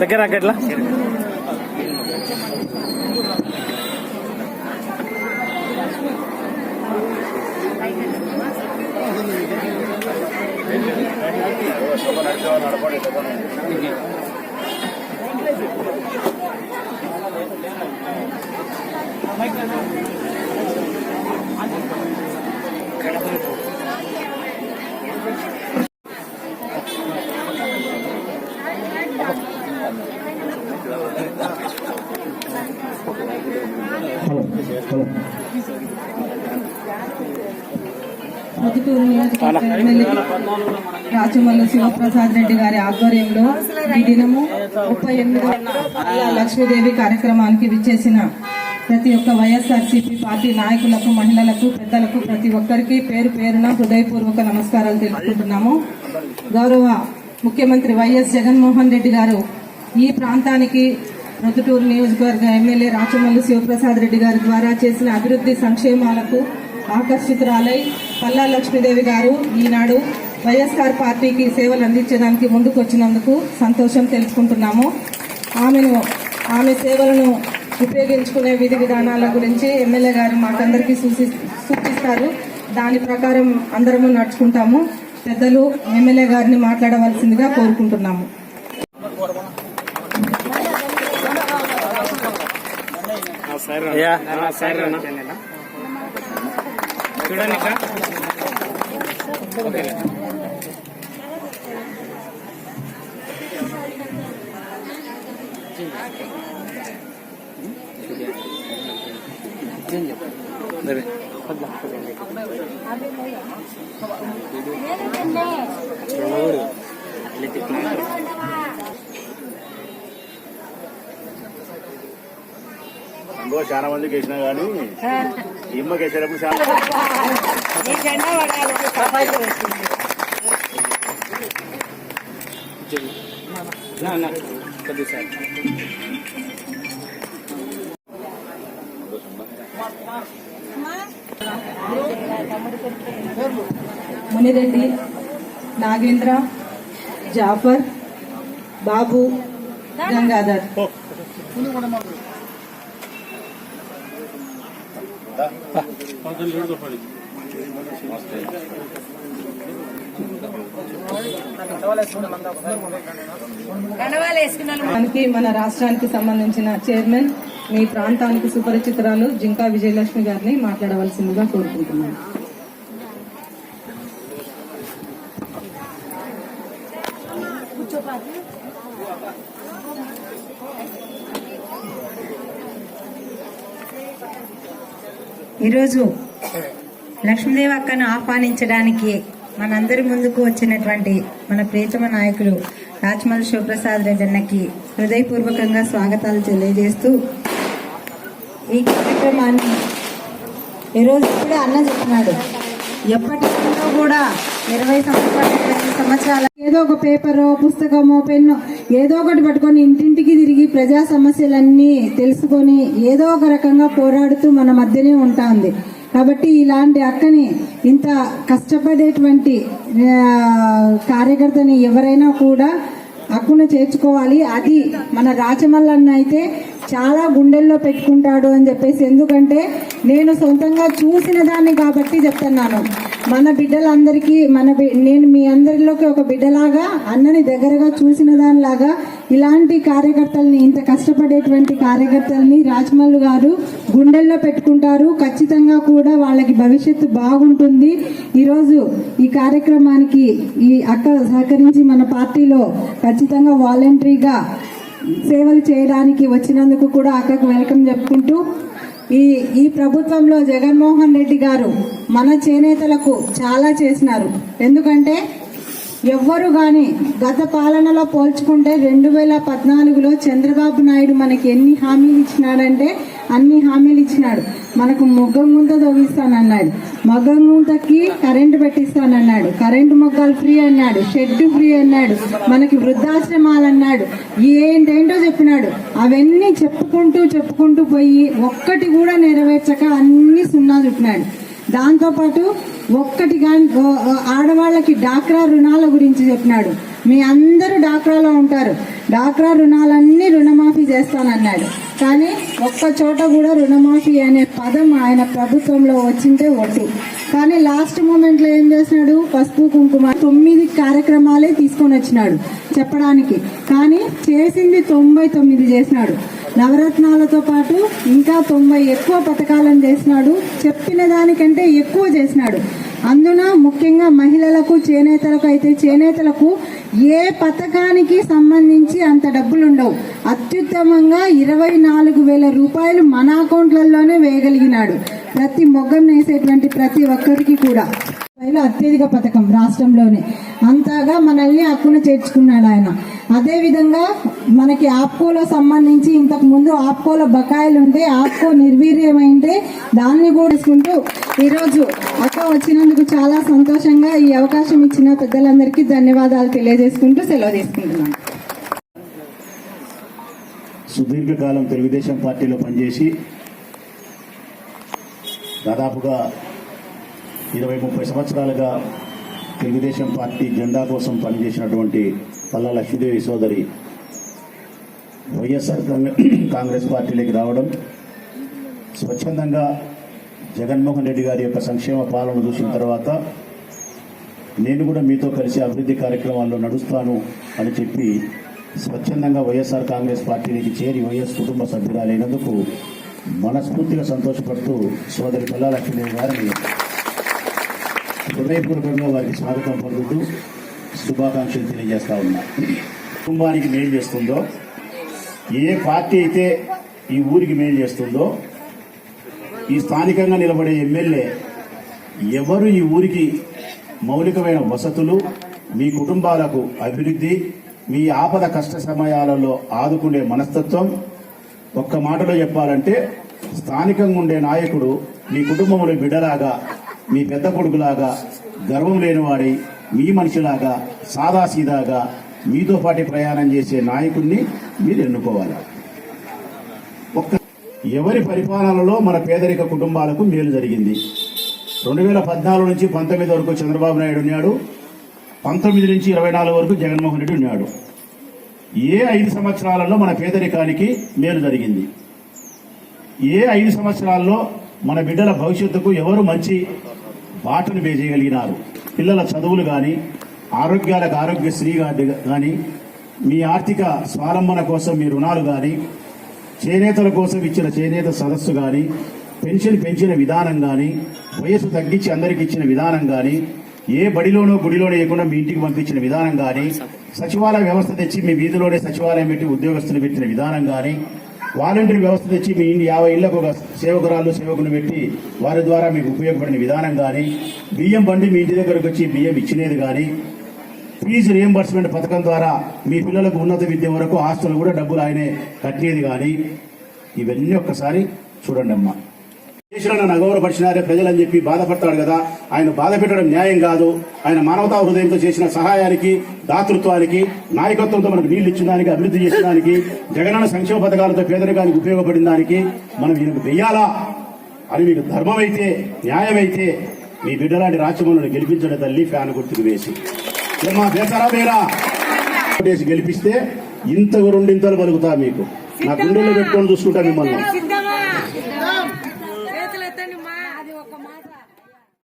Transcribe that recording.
దగ్గర అక్కట్లా పొద్దుటూరు నియోజకవర్గ ఎమ్మెల్యే రాచమల్లు శివప్రసాద్ రెడ్డి గారి ఆధ్వర్యంలో ఈ దినము ముప్పై ఎనిమిదవ లక్ష్మీదేవి కార్యక్రమానికి విచ్చేసిన ప్రతి ఒక్క వైఎస్ఆర్సీపీ పార్టీ నాయకులకు మహిళలకు పెద్దలకు ప్రతి ఒక్కరికి పేరు పేరున హృదయపూర్వక నమస్కారాలు తెలుపుకుంటున్నాము. గౌరవ ముఖ్యమంత్రి వైఎస్ జగన్మోహన్ రెడ్డి గారు ఈ ప్రాంతానికి ప్రొద్దుటూరు నియోజకవర్గ ఎమ్మెల్యే రాచమల్లు శివప్రసాద్ రెడ్డి గారి ద్వారా చేసిన అభివృద్ధి సంక్షేమాలకు ఆకర్షితురాలై పల్లా లక్ష్మీదేవి గారు ఈనాడు వైఎస్ఆర్ పార్టీకి సేవలు అందించడానికి ముందుకు వచ్చినందుకు సంతోషం తెలుసుకుంటున్నాము ఆమెను ఆమె సేవలను ఉపయోగించుకునే విధి విధానాల గురించి ఎమ్మెల్యే గారు మాకందరికీ సూచి సూచిస్తారు. దాని ప్రకారం అందరము నడుచుకుంటాము. పెద్దలు ఎమ్మెల్యే గారిని మాట్లాడవలసిందిగా కోరుకుంటున్నాము. అయ్యా చూడండి ఇక్కడ. చాలా మందికి వేసినా కానీ ఇమ్మకి వేసేటప్పుడు చాలా నా, నా, కొద్దిగా మునిరెడ్డి నాగేంద్ర జాఫర్ బాబు గంగాధర్. దానికి మన రాష్ట్రానికి సంబంధించిన చైర్మన్ మీ ప్రాంతానికి సుపరిచితురాలు జింకా విజయలక్ష్మి గారిని మాట్లాడవలసిందిగా కోరుకుంటున్నాను. ఈరోజు లక్ష్మీదేవి అక్కను ఆహ్వానించడానికి మనందరి ముందుకు వచ్చినటువంటి మన ప్రియతమ నాయకులు రాచమల్ శివప్రసాద్ రెడ్డి అన్నకి హృదయపూర్వకంగా స్వాగతాలు తెలియజేస్తూ ఈ కార్యక్రమాన్ని ఈరోజు కూడా అన్న చెప్పినాడు. ఎప్పటికో కూడా ఇరవై సంవత్సరాలు ఇరవై సంవత్సరాల ఏదో ఒక పేపరో పుస్తకమో పెన్నో ఏదో ఒకటి పట్టుకొని ఇంటింటికి తిరిగి ప్రజా సమస్యలన్నీ తెలుసుకొని ఏదో ఒక రకంగా పోరాడుతూ మన మధ్యనే ఉంటా ఉంది. కాబట్టి ఇలాంటి అక్కని ఇంత కష్టపడేటువంటి కార్యకర్తని ఎవరైనా కూడా హక్కును చేర్చుకోవాలి. అది మన రాచమల్లన్న అయితే చాలా గుండెల్లో పెట్టుకుంటాడు అని చెప్పేసి. ఎందుకంటే నేను సొంతంగా చూసిన దాన్ని కాబట్టి చెప్తున్నాను. మన బిడ్డలందరికీ మన నేను మీ అందరిలోకి ఒక బిడ్డలాగా అన్నని దగ్గరగా చూసిన దానిలాగా ఇలాంటి కార్యకర్తల్ని ఇంత కష్టపడేటువంటి కార్యకర్తల్ని రాజమల్లు గారు గుండెల్లో పెట్టుకుంటారు. ఖచ్చితంగా కూడా వాళ్ళకి భవిష్యత్తు బాగుంటుంది. ఈరోజు ఈ కార్యక్రమానికి ఈ అక్క సహకరించి మన పార్టీలో ఖచ్చితంగా వాలంటరీగా సేవలు చేయడానికి వచ్చినందుకు కూడా అక్కకు వెల్కమ్ చెప్పుకుంటూ ఈ ఈ ప్రభుత్వంలో జగన్మోహన్ రెడ్డి గారు మన చేనేతలకు చాలా చేసినారు. ఎందుకంటే ఎవ్వరు గాని గత పాలనలో పోల్చుకుంటే రెండు వేల పద్నాలుగులో చంద్రబాబు నాయుడు మనకి ఎన్ని హామీలు ఇచ్చినాడంటే అన్ని హామీలు ఇచ్చినాడు. మనకు మొగ్గం గుంత తవ్విస్తానన్నాడు. మొగ్గం గుంతకి కరెంటు పెట్టిస్తానన్నాడు. కరెంటు మొగ్గలు ఫ్రీ అన్నాడు. షెడ్ ఫ్రీ అన్నాడు. మనకి వృద్ధాశ్రమాలు అన్నాడు ఏంటేంటో చెప్పినాడు. అవన్నీ చెప్పుకుంటూ చెప్పుకుంటూ పోయి ఒక్కటి కూడా నెరవేర్చక అన్ని సున్నా చుట్టినాడు. దాంతోపాటు ఒక్కటి కానీ ఆడవాళ్ళకి డాక్రా రుణాల గురించి చెప్పినాడు. మీ అందరూ డాక్రాలో ఉంటారు. డాక్రా రుణాలన్నీ రుణమాఫీ చేస్తానన్నాడు. కానీ ఒక్క చోట కూడా రుణమాఫీ అనే పదం ఆయన ప్రభుత్వంలో వచ్చింటే ఒట్టు. కానీ లాస్ట్ మూమెంట్లో ఏం చేసినాడు? పసుపు కుంకుమ తొమ్మిది కార్యక్రమాలే తీసుకొని వచ్చినాడు చెప్పడానికి. కానీ చేసింది తొంభై తొమ్మిది చేసినాడు. నవరత్నాలతో పాటు ఇంకా తొంభై ఎక్కువ పథకాలను చేసినాడు. చెప్పిన దానికంటే ఎక్కువ చేసినాడు. అందున ముఖ్యంగా మహిళలకు చేనేతలకు అయితే చేనేతలకు ఏ పథకానికి సంబంధించి అంత డబ్బులు ఉండవు అత్యుత్తమంగా ఇరవై నాలుగు వేల రూపాయలు మన అకౌంట్లలోనే వేయగలిగినాడు. ప్రతి మొగ్గం వేసేటువంటి ప్రతి ఒక్కరికి కూడా. అత్యధిక పథకం రాష్ట్రంలోనే. అంతగా మనల్ని హక్కును చేర్చుకున్నాడు ఆయన. అదేవిధంగా మనకి ఆప్కోలో సంబంధించి ఇంతకు ముందు ఆప్కోలో బకాయిలు ఉంటే ఆప్కో నిర్వీర్యమైంటే దాన్ని కూడేసుకుంటూ ఈరోజు అక్క వచ్చినందుకు చాలా సంతోషంగా ఈ అవకాశం ఇచ్చిన పెద్దలందరికీ ధన్యవాదాలు తెలియజేసుకుంటూ సెలవు తీసుకుంటున్నాను. సుదీర్ఘకాలం తెలుగుదేశం పార్టీలో పనిచేసి దాదాపుగా ఇరవై ముప్పై సంవత్సరాలుగా తెలుగుదేశం పార్టీ జెండా కోసం పనిచేసినటువంటి పల్లా లక్ష్మీదేవి సోదరి వైఎస్ఆర్ కాంగ్రెస్ పార్టీలోకి రావడం స్వచ్ఛందంగా జగన్మోహన్ రెడ్డి గారి యొక్క సంక్షేమ పాలన చూసిన తర్వాత నేను కూడా మీతో కలిసి అభివృద్ధి కార్యక్రమాల్లో నడుస్తాను అని చెప్పి స్వచ్ఛందంగా వైఎస్ఆర్ కాంగ్రెస్ పార్టీకి చేరి వైఎస్ కుటుంబ సభ్యురాలైనందుకు మనస్ఫూర్తిగా సంతోషపడుతూ సోదరి పల్లా లక్ష్మీదేవి గారిని హృదయపూర్వకంగా వారికి స్వాగతం పలుకుతూ శుభాకాంక్షలు తెలియజేస్తా ఉన్నా. కుటుంబానికి మేలు చేస్తుందో ఏ పార్టీ అయితే ఈ ఊరికి మేలు చేస్తుందో ఈ స్థానికంగా నిలబడే ఎమ్మెల్యే ఎవరు ఈ ఊరికి మౌలికమైన వసతులు మీ కుటుంబాలకు అభివృద్ధి మీ ఆపద కష్ట సమయాలలో ఆదుకునే మనస్తత్వం ఒక్క మాటలో చెప్పాలంటే స్థానికంగా ఉండే నాయకుడు మీ కుటుంబంలో బిడ్డలాగా మీ పెద్ద కొడుకులాగా గర్వం లేనివాడై మీ మనిషిలాగా సాదాసీదాగా మీతో పాటు ప్రయాణం చేసే నాయకుడిని మీరు ఎన్నుకోవాలి. ఒక్క ఎవరి పరిపాలనలో మన పేదరిక కుటుంబాలకు మేలు జరిగింది. రెండు వేల పద్నాలుగు నుంచి పంతొమ్మిది వరకు చంద్రబాబు నాయుడు ఉన్నాడు. పంతొమ్మిది నుంచి ఇరవై నాలుగు వరకు జగన్మోహన్ రెడ్డి ఉన్నాడు. ఏ ఐదు సంవత్సరాలలో మన పేదరికానికి మేలు జరిగింది? ఏ ఐదు సంవత్సరాల్లో మన బిడ్డల భవిష్యత్తుకు ఎవరు మంచి బాటను వేయగలిగినారు. పిల్లల చదువులు కానీ ఆరోగ్యాలకు ఆరోగ్యశ్రీ కానీ మీ ఆర్థిక స్వాలంబన కోసం మీ రుణాలు కానీ చేనేతల కోసం ఇచ్చిన చేనేత సదస్సు కానీ పెన్షన్ పెంచిన విధానం కానీ వయసు తగ్గించి అందరికి ఇచ్చిన విధానం కానీ ఏ బడిలోనో గుడిలోనో లేకుండా మీ ఇంటికి పంపించిన విధానం కానీ సచివాలయ వ్యవస్థ తెచ్చి మీ వీధిలోనే సచివాలయం పెట్టి ఉద్యోగస్తులు పెట్టిన విధానం కానీ వాలంటీర్ వ్యవస్థ తెచ్చి మీ ఇంటి యాభై ఇళ్ళకు ఒక సేవకురాలు సేవకులు పెట్టి వారి ద్వారా మీకు ఉపయోగపడిన విధానం కానీ బియ్యం బండి మీ ఇంటి దగ్గరకు వచ్చి బియ్యం ఇచ్చినది కానీ ఫీజు రియంబర్స్మెంట్ పథకం ద్వారా మీ పిల్లలకు ఉన్నత విద్య వరకు హాస్టల్ కూడా డబ్బులు ఆయనే కట్టేది కానీ ఇవన్నీ ఒక్కసారి చూడండి అమ్మా నన్ను అగౌరవపరిచినారే ప్రజలని చెప్పి బాధపడతాడు కదా. ఆయన బాధ పెట్టడం న్యాయం కాదు. ఆయన మానవతా హృదయంతో చేసిన సహాయానికి దాతృత్వానికి నాయకత్వంతో మనకు నీళ్ళు ఇచ్చిన దానికి అభివృద్ధి చేసిన దానికి జగనన్న సంక్షేమ పథకాలతో పేదరికానికి ఉపయోగపడిన దానికి మనం ఈయనకు వెయ్యాలా? అని మీకు ధర్మమైతే న్యాయమైతే మీ బిడ్డలాంటి రాజ్యములను గెలిపించడం తల్లి ఫ్యాన్ గుర్తుకు వేసి. ఏమ్మా బేసరా బేరా గెలిపిస్తే ఇంత రెండింతలు పలుకుతా మీకు. నా గుండెల్లో పెట్టుకొని చూసుకుంటా మిమ్మల్ని.